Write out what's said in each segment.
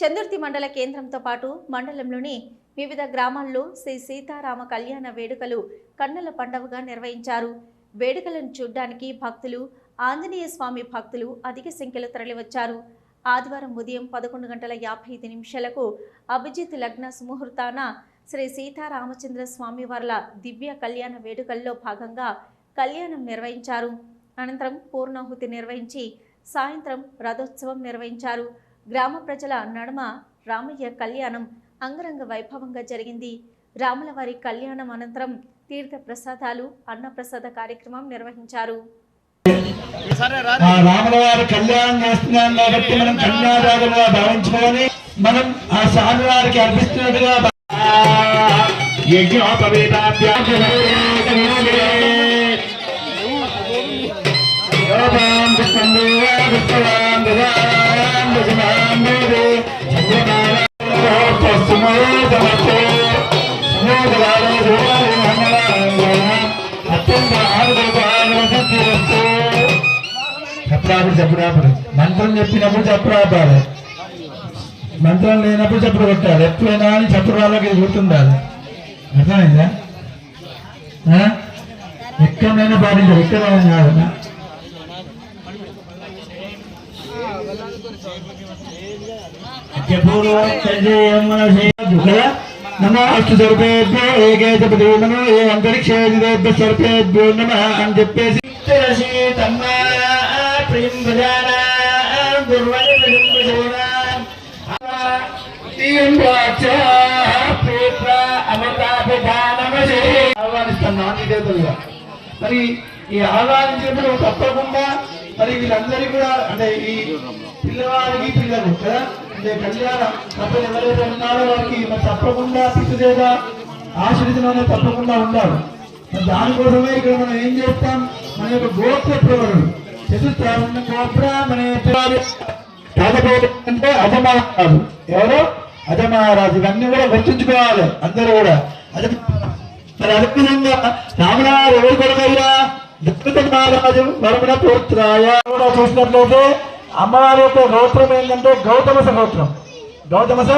చందుర్తి మండల కేంద్రంతో పాటు మండలంలోని వివిధ గ్రామాల్లో శ్రీ సీతారామ కళ్యాణ వేడుకలు కన్నుల పండవగా నిర్వహించారు. వేడుకలను చూడ్డానికి భక్తులు ఆంజనేయ స్వామి భక్తులు అధిక సంఖ్యలో తరలివచ్చారు. ఆదివారం ఉదయం పదకొండు గంటల యాభై ఐదు నిమిషాలకు అభిజిత్ లగ్న సుముహూర్తాన శ్రీ సీతారామచంద్ర స్వామి వార్ల దివ్య కళ్యాణ వేడుకల్లో భాగంగా కళ్యాణం నిర్వహించారు. అనంతరం పూర్ణాహుతి నిర్వహించి సాయంత్రం రథోత్సవం నిర్వహించారు. గ్రామ ప్రజల నడుమ రామయ్య కళ్యాణం అంగరంగ వైభవంగా జరిగింది. రాములవారి కళ్యాణం అనంతరం తీర్థ ప్రసాదాలు అన్నప్రసాద కార్యక్రమం నిర్వహించారు. ఆ రాముల వారి కళ్యాణం చేస్తున్నాం కాబట్టి మనం కన్యాదారులుగా భావించుకొని మనం ఆ స్వామి వారికి అర్పిస్తున్నట్టుగా భా- చెప్పరాపుడు చెప్పరాపుడు మంత్రం చెప్పినప్పుడు చెప్పరాపాలి మంత్రం లేనప్పుడు చెప్పుడు కొట్టాలి ఎప్పుడైనా అని చెప్పు వాళ్ళకి ఇది గుర్తుండాలి అర్థమైందా ఎక్కడైనా పాటించాలి ఎక్కడైనా కాదు నమస్తు సర్పేభ్యో ఏకే నమో ఏ అంతరిక్షేభ్య సర్పేభ్యో నమ అని చెప్పేసి దేవతలుగా మరి ఈ ఆహ్వానించినప్పుడు తప్పకుండా మరి వీళ్ళందరికీ కూడా అంటే ఈ పిల్లవాడికి పిల్లలు కదా? అంటే కళ్యాణ తప్పని ఎవరైతే ఉన్నారో వారికి మరి తప్పకుండా పితృదేవ ఆశ్రితలోనే తప్పకుండా ఉండాలి. మరి దానికోసమే ఇక్కడ మనం ఏం చేస్తాం? మన యొక్క గోత్ర ప్రవరుడు చతుర్థావరణ గోబ్రాహ్మణే కాకపోతే అంటే అజమహారాజు ఎవరు? అజమహారాజు ఇవన్నీ కూడా గుర్తుంచుకోవాలి అందరూ కూడా. అదే మరి అదేవిధంగా రామరాజు ఎవరు కొడగలరా దత్తత మహారాజు వరమణ పుత్రాయ కూడా చూసినట్లయితే అమ్మవారి యొక్క గోత్రం ఏంటంటే గౌతమస గోత్రం. గౌతమస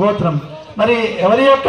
గోత్రం. మరి ఎవరి యొక్క